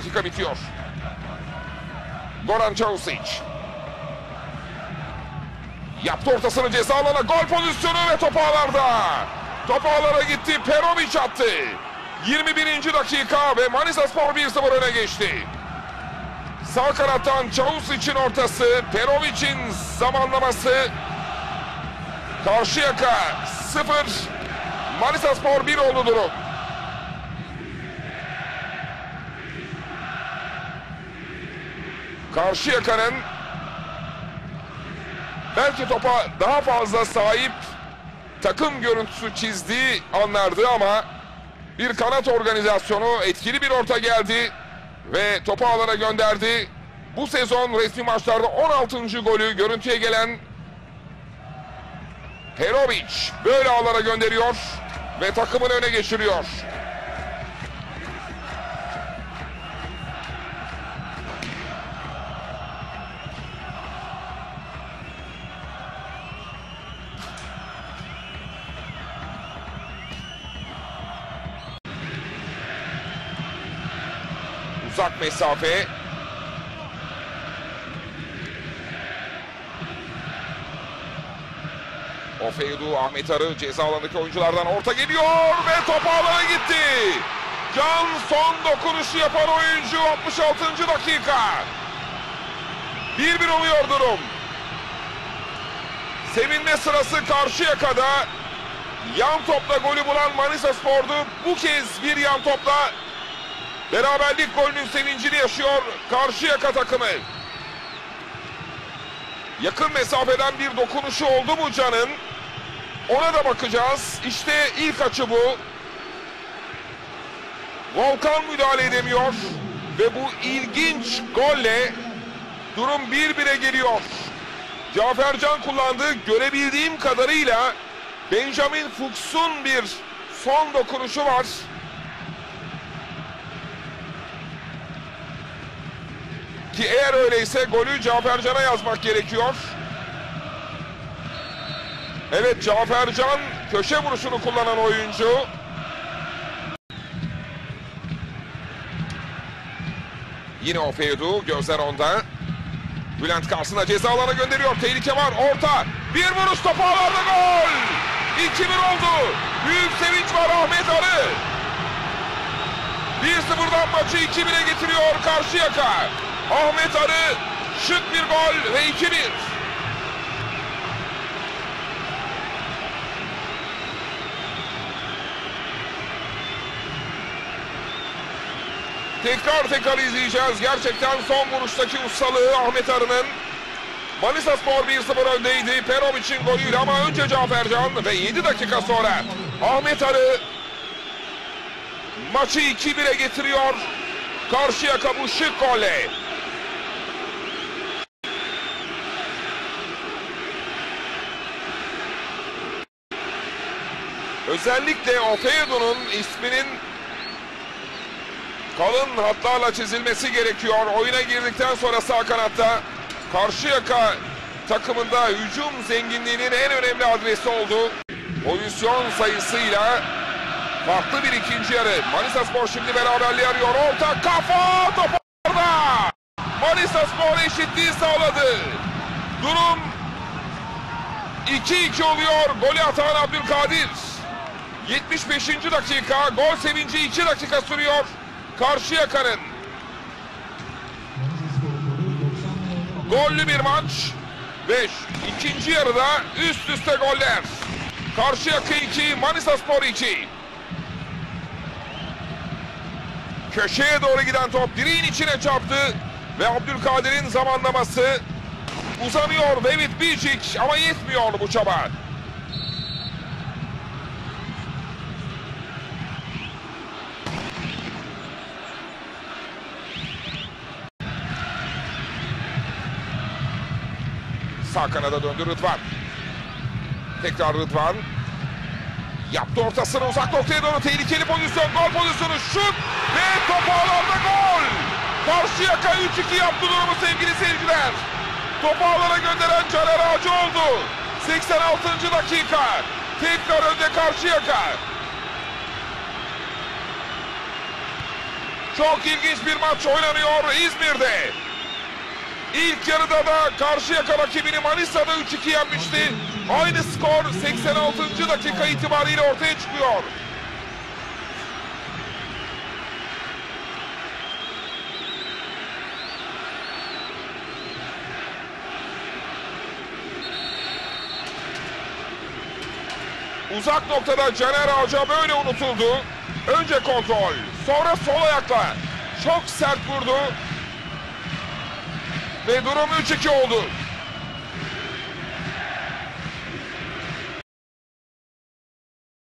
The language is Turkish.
dakika bitiyor. Goran Çavusic. Yaptı ortasını ceza alana gol pozisyonu ve top ağlarda. Top ağlara gitti. Perovic attı. 21. dakika ve Manisa Spor 1-0 öne geçti. Sağ kanattan Çavus için ortası. Perovic'in zamanlaması. Karşıyaka 0. Manisa Spor 1 oldu durum. Karşıyaka'nın belki topa daha fazla sahip takım görüntüsü çizdiği anlardı ama bir kanat organizasyonu etkili bir orta geldi ve topu alana gönderdi. Bu sezon resmi maçlarda 16. golü görüntüye gelen Perovic böyle alana gönderiyor ve takımını öne geçiriyor. Uzak mesafe. Ofeydu Ahmet Arı ceza alanındaki oyunculardan orta geliyor ve top ağlara gitti. Can son dokunuşu yapan oyuncu 66. dakika. 1-1 oluyor durum. Sevinme sırası Karşıyaka'da. Yan topla golü bulan Manisa Spor'du. Bu kez bir yan topla Beraberlik golünün sevincini yaşıyor Karşıyaka takımı. Yakın mesafeden bir dokunuşu oldu mu Can'ın? Ona da bakacağız. İşte ilk açı bu. Volkan müdahale edemiyor. Ve bu ilginç golle durum 1-1'e geliyor. Cafer Can kullandı. Görebildiğim kadarıyla Benjamin Fuchs'un bir son dokunuşu var. Ki eğer öyleyse golü Cafercan'a yazmak gerekiyor. Evet Cafercan köşe vuruşunu kullanan oyuncu. Yine Ofedu gözler onda. Bülent karşısına ceza alana gönderiyor. Tehlike var. Orta. Bir vuruş topu ağlarda gol. 2-1 oldu. Büyük sevinç var Ahmet Arı. 1-0'dan maçı 2-1'e getiriyor Karşıyaka. Ahmet Arı şık bir gol ve 2-1. Tekrar tekrar izleyeceğiz. Gerçekten son vuruştaki ustalığı Ahmet Arı'nın. Manisa Spor 1-0 öndeydi. Perovic'in golüyle ama önce Cafercan ve 7 dakika sonra Ahmet Arı maçı 2-1'e getiriyor. Karşıyaka bu şık golle. Özellikle Ofedo'nun isminin kalın hatlarla çizilmesi gerekiyor. Oyuna girdikten sonra sağ kanatta Karşıyaka takımında hücum zenginliğinin en önemli adresi oldu. Pozisyon sayısıyla farklı bir ikinci yarı. Manisa Spor şimdi beraberliği arıyor. Orta kafa top orada. Manisa Spor eşitliği sağladı. Durum 2-2 oluyor. Golü atan Abdülkadir. 75. dakika gol sevinci 2 dakika sürüyor. Karşıyaka'nın. Gollü bir maç. 5. İkinci yarıda üst üste goller. Karşıyaka 2, Manisa Spor 2. Köşeye doğru giden top direğin içine çarptı. Ve Abdülkadir'in zamanlaması uzanıyor David Bicic ama yetmiyor bu çaba. Sağ kanada döndü Rıdvan. Tekrar Rıdvan. Yaptı ortasını uzak noktaya doğru tehlikeli pozisyon. Gol pozisyonu şut ve top ağlarda gol. Karşıyaka 3-2 yaptı durumu sevgili seyirciler. Topu ağlara gönderen Caner Ağacı oldu. 86. dakika. Tekrar önde Karşıyaka. Çok ilginç bir maç oynanıyor İzmir'de. İlk yarıda da Karşıyaka rakibini Manisa'da 3-2 yenmişti. Aynı skor 86. dakika itibariyle ortaya çıkıyor. Uzak noktada Caner Ağaca böyle unutuldu. Önce kontrol, sonra sol ayakla. Çok sert vurdu. Ve durum 3-2 oldu.